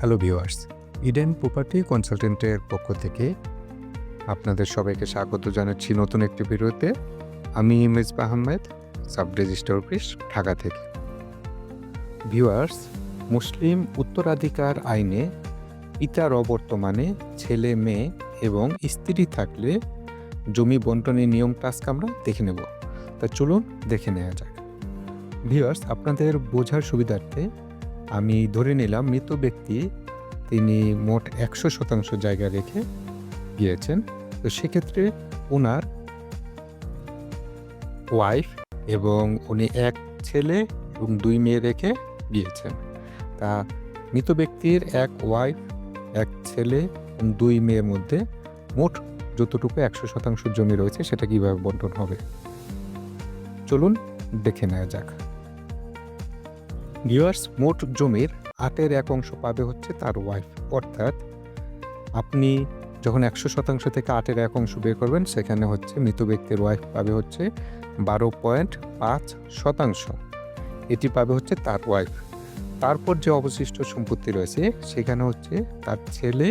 Hello viewers Eden property কনসালটেন্টের পক্ষ থেকে আপনাদের সবাইকে স্বাগত জানাচ্ছি নতুন একটি ভিডিওতে। আমি Mezba Ahmed sub register office Dhaka থেকে। ভিউয়ার্স মুসলিম উত্তরাধিকার আইনে পিতার অবর্তমানে ছেলে, মেয়ে এবং স্ত্রী থাকলে জমি বন্টনের নিয়মটা আজকে আমরা দেখে নেব। তা চলুন দেখে নেওয়া যাক। ভিউয়ার্স আপনাদের বোঝার সুবিধার্থে আমি ধরে নিলাম মৃত ব্যক্তি, তিনি মোট একশো শতাংশ জায়গা রেখে গিয়েছেন। তো সেক্ষেত্রে ওনার ওয়াইফ এবং উনি এক ছেলে এবং দুই মেয়ে রেখে গিয়েছেন। তা মৃত ব্যক্তির এক ওয়াইফ এক ছেলে এবং দুই মেয়ের মধ্যে মোট যতটুকু একশো শতাংশ জমি রয়েছে সেটা কীভাবে বন্টন হবে? চলুন দেখে নেওয়া যাক। ভিউয়ার্স, মোট জমির আটের এক অংশ পাবে হচ্ছে তার ওয়াইফ অর্থাৎ আপনি যখন একশো শতাংশ থেকে আটের এক অংশ বের করবেন, সেখানে হচ্ছে মৃত ব্যক্তির ওয়াইফ পাবে হচ্ছে বারো পয়েন্ট পাঁচ শতাংশ। এটি পাবে হচ্ছে তার ওয়াইফ তারপর যে অবশিষ্ট সম্পত্তি রয়েছে, সেখানে হচ্ছে তার ছেলে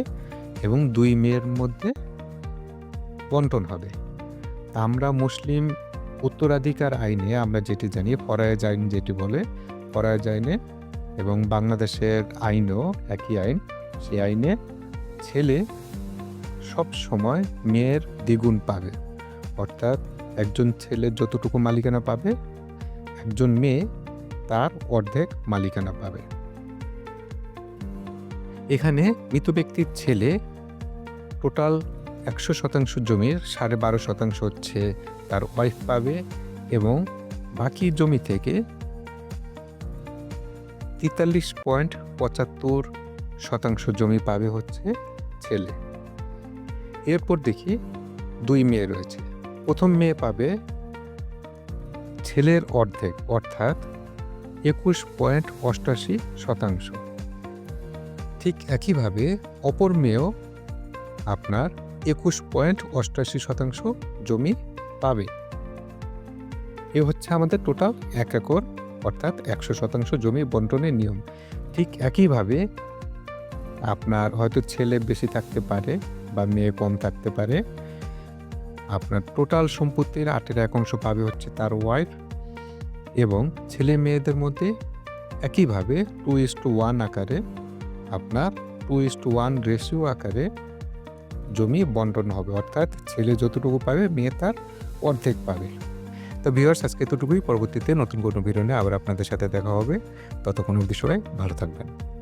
এবং দুই মেয়ের মধ্যে বন্টন হবে। আমরা মুসলিম উত্তরাধিকার আইনে আমরা যেটি জানি, ফরায়েজ আইন যেটি বলে, ফরায়েজ আইনে এবং বাংলাদেশের আইনও একই আইন, সেই আইনে ছেলে সব সময় মেয়ের দ্বিগুণ পাবে। অর্থাৎ একজন ছেলে যতটুকু মালিকানা পাবে, একজন মেয়ে তার অর্ধেক মালিকানা পাবে। এখানে মৃত ব্যক্তির ছেলে টোটাল একশো শতাংশ জমির সাড়ে বারো শতাংশ হচ্ছে তার ওয়াইফ পাবে এবং বাকি জমি থেকে তেতাল্লিশ পয়েন্ট পঁচাত্তর শতাংশ জমি পাবে হচ্ছে ছেলে। এরপর দেখি দুই মেয়ে রয়েছে। প্রথম মেয়ে পাবে ছেলের অর্ধেক, অর্থাৎ একুশ পয়েন্ট অষ্টাশি শতাংশ। ঠিক একইভাবে অপর মেয়েও আপনার একুশ পয়েন্ট অষ্টাশি শতাংশ জমি পাবে। এ হচ্ছে আমাদের টোটাল এক একর, অর্থাৎ একশো শতাংশ জমি বন্টনের নিয়ম। ঠিক একইভাবে আপনার হয়তো ছেলে বেশি থাকতে পারে বা মেয়ে কম থাকতে পারে। আপনার টোটাল সম্পত্তির আটের এক অংশ পাবে হচ্ছে তার ওয়াইফ এবং ছেলে মেয়েদের মধ্যে একইভাবে টু ইস টু ওয়ান আকারে আপনার two is two one ratio আকারে জমি বন্টন হবে। অর্থাৎ ছেলে যতটুকু পাবে, মেয়ে তার অর্ধেক পাবে। তো ভিওর্স আজকে এতটুকুই। পরবর্তীতে নতুন কোনো ভিডিও নিয়ে আবার আপনাদের সাথে দেখা হবে। ততক্ষণ সবাই ভালো থাকবেন।